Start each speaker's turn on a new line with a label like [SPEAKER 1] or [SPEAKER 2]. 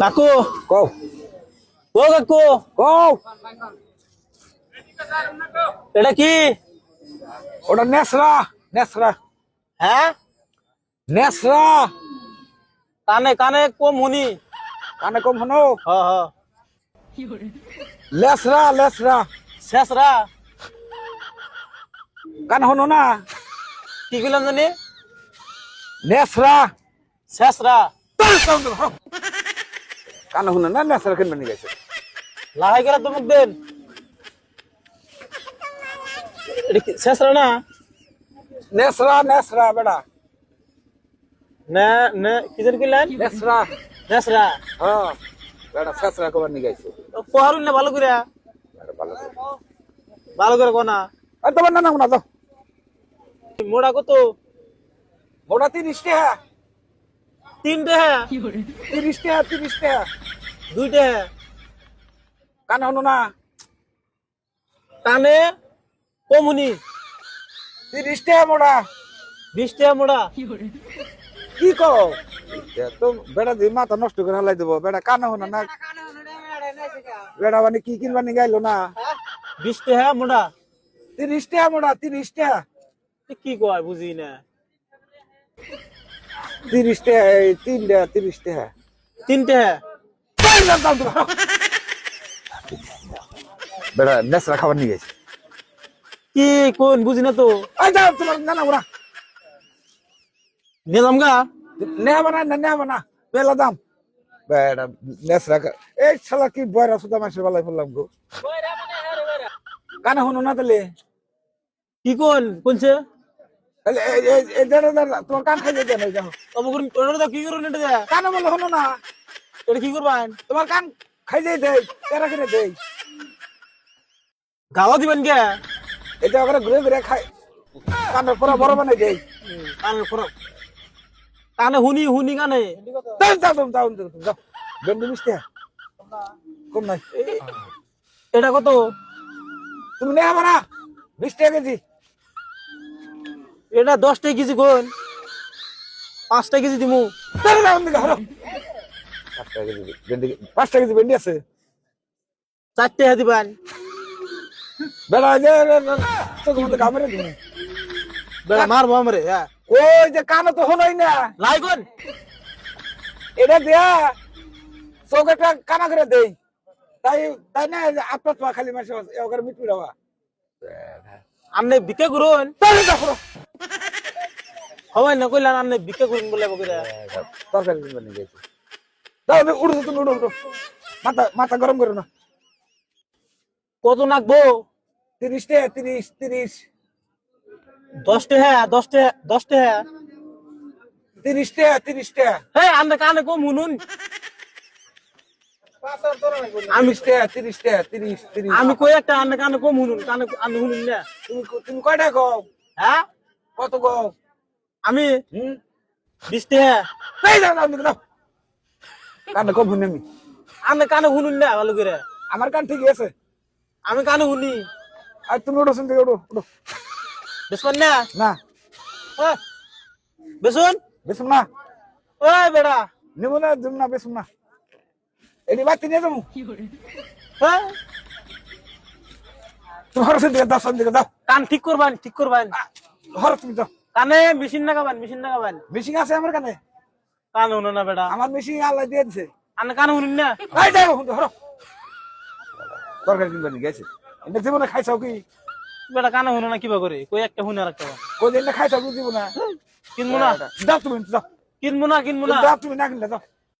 [SPEAKER 1] কাকু।
[SPEAKER 2] কও।
[SPEAKER 1] ও কাকু।
[SPEAKER 2] কও।
[SPEAKER 1] এটা কি?
[SPEAKER 2] ওটা নেসরা নেসরা।
[SPEAKER 1] হ্যাঁ?
[SPEAKER 2] নেসরা।
[SPEAKER 1] কানে কানে কম হুনি
[SPEAKER 2] কানে কম হনো
[SPEAKER 1] হ হ।
[SPEAKER 2] লেসরা লেসরা।
[SPEAKER 1] শেষরা।
[SPEAKER 2] কানে হনো না।
[SPEAKER 1] কি কইলাম জানি?
[SPEAKER 2] নেসরা।
[SPEAKER 1] শেষরা।
[SPEAKER 2] কানে হনো না নেসরা কেন বানি গেছে।
[SPEAKER 1] লাহাই গেলা তোমাক দেন। এটা কি শেষরা না?
[SPEAKER 2] নেসরা নেসরা বেটা।
[SPEAKER 1] না না কি জানি কইলেন?
[SPEAKER 2] নেসরা
[SPEAKER 1] শেষরা
[SPEAKER 2] হ্যাঁ বেটা নেসরা কবার নি গেছে।
[SPEAKER 1] পহারুন না ভালো করে।
[SPEAKER 2] বেটা ভালো করে।
[SPEAKER 1] ভালো করে কোনা
[SPEAKER 2] আর তোমার না না না দাও
[SPEAKER 1] মোড়া কত?
[SPEAKER 2] ওটা তিরিশ টাকা
[SPEAKER 1] তিনটে হ্যাঁ।
[SPEAKER 2] তিরিশ টাকা তিরিশ টাকা
[SPEAKER 1] দুইটে হ্যাঁ।
[SPEAKER 2] কানে হনো না।
[SPEAKER 1] কানে কম হুনি
[SPEAKER 2] তিরিশ টাকা মোটা
[SPEAKER 1] বিশ টাকা মোড়া।
[SPEAKER 2] কি কও? তো বেড়া দিয়ে মাথা নষ্ট করে হালাই দেবো। বেড়া কানে হনো না। বেড়া মানে কি কিনবানি গাইলো না।
[SPEAKER 1] বিশ টাকা মোড়া।
[SPEAKER 2] তিরিশ টাকা মোটা তিরিশ টাকা
[SPEAKER 1] কি কয় বুঝি না।
[SPEAKER 2] তিরিশ টাকা তিন টাকা তিরিশ টাকা।
[SPEAKER 1] তিনটে হ্যাঁ
[SPEAKER 2] বেড়া নেসরা খাবার নিয়ে গেছে।
[SPEAKER 1] কি কোন বুঝি না তো।
[SPEAKER 2] যাও তোমার না না ওরা
[SPEAKER 1] নিলাম গা।
[SPEAKER 2] নেবা না না নেবা না বেলা দাম। বেড়া নেসরা এই শালা কি বয়রা সুদা মাসের বেলায় বললাম গো। কানে হনো না তাহলে।
[SPEAKER 1] কি কোন কোনছে
[SPEAKER 2] তোমার কান যাও
[SPEAKER 1] অমুক ওটা কি করুন এটা
[SPEAKER 2] কানে বলে না।
[SPEAKER 1] এটা কি করবেন?
[SPEAKER 2] তোমার কান দেই কেরা করে দেই
[SPEAKER 1] গাওয়া দিবেন কে?
[SPEAKER 2] এটা ওখানে ঘুরে ঘুরে খাই। কানের পুরো বড় বানাই দেই।
[SPEAKER 1] কানে খরক কানে হুনি হুনি কানে।
[SPEAKER 2] যাও যাও যাও যাও যাও, যাও মিষ্টি? কম নাই।
[SPEAKER 1] এটা কত?
[SPEAKER 2] তুমি নেই আমার না বিশ টাকা কেজি।
[SPEAKER 1] এটা দশটা কেজি কোন? পাঁচটা কেজি দিমু।
[SPEAKER 2] যাও, যাও, ওদিকে, হলো। পাঁচ টাকা কেজি ভেন্ডি কেজি আছে?
[SPEAKER 1] চারটে হ্যাঁ দিবেন।
[SPEAKER 2] বেলা যে চোখের মধ্যে কামড়ে তুমি
[SPEAKER 1] বেড়া মারবো আমরে হ্যাঁ।
[SPEAKER 2] ওই যে কানে তো হলোই না।
[SPEAKER 1] লাই কোন?
[SPEAKER 2] এটা দেয়া চোখ একটা কানা করে দেই। তাই তাই না আপনার খালি মাসে ওখানে দেওয়া
[SPEAKER 1] আপনি বিকে করুন
[SPEAKER 2] তাহলে দেখো
[SPEAKER 1] সবাই না কইলেন আপনি বিকে করুন বলে বকে
[SPEAKER 2] তরকারি কিনবে নিয়ে গেছি দাও উঠো তুমি উঠো উঠো মাথা মাথা গরম করো না।
[SPEAKER 1] কত নাকবো?
[SPEAKER 2] তিরিশ টাকা তিরিশ তিরিশ।
[SPEAKER 1] দশটা হ্যাঁ দশটা দশটা হ্যাঁ
[SPEAKER 2] তিরিশ টাকা তিরিশ টাকা।
[SPEAKER 1] হ্যাঁ আপনি কানে কম শুনুন।
[SPEAKER 2] আমি টাকা তিরিশ তিরিশ
[SPEAKER 1] আমি কই একটা আপনি কানে কম শুনুন কানে আপনি শুনুন না।
[SPEAKER 2] তুমি তুমি কয়টা কও?
[SPEAKER 1] হ্যাঁ?
[SPEAKER 2] কত কও?
[SPEAKER 1] আমি?
[SPEAKER 2] হুম?
[SPEAKER 1] বিশটা
[SPEAKER 2] যাও দাও কানে কম শুনি আমি।
[SPEAKER 1] আপনি কানে শুনুন না ভালো করে।
[SPEAKER 2] আমার কান ঠিক আছে।
[SPEAKER 1] আমি কানে শুনি।
[SPEAKER 2] আর তুমি উঠো শুনতে উঠো উঠো
[SPEAKER 1] বেসবেন না?
[SPEAKER 2] না।
[SPEAKER 1] বেসুন
[SPEAKER 2] বেশুম না।
[SPEAKER 1] ওই বেড়া।
[SPEAKER 2] নেব না দেব না বেশুম না। এটি বাতি নিয়ে যাব।
[SPEAKER 1] হ্যাঁ?
[SPEAKER 2] তোমার দিকে দাও সামনে দিকে দাও।
[SPEAKER 1] কান ঠিক করবেন ঠিক করবেন।
[SPEAKER 2] হর তুমি দাও
[SPEAKER 1] কানে মেশিন লাগাবেন মেশিন লাগাবেন
[SPEAKER 2] মেশিন আছে আমার কানে?
[SPEAKER 1] কান শুনো না বেড়া
[SPEAKER 2] আমার মেশিন আল্লাহ দিয়ে দিছে।
[SPEAKER 1] আপনি কানে শুনুন না।
[SPEAKER 2] এই যাও হর তরকারি কিনবে নি গেছে। এটা জীবনে খাইছাও কি?
[SPEAKER 1] বেড়া কানে শুনো না কিবা করে? কই একটা শুনে আর একটা
[SPEAKER 2] কোদিন না খাইছাও কি জীবনে?
[SPEAKER 1] কিনবো না।
[SPEAKER 2] দাও তুমি দাও
[SPEAKER 1] কিনবো না কিনবো না।
[SPEAKER 2] দাও তুমি না কিনলে দাও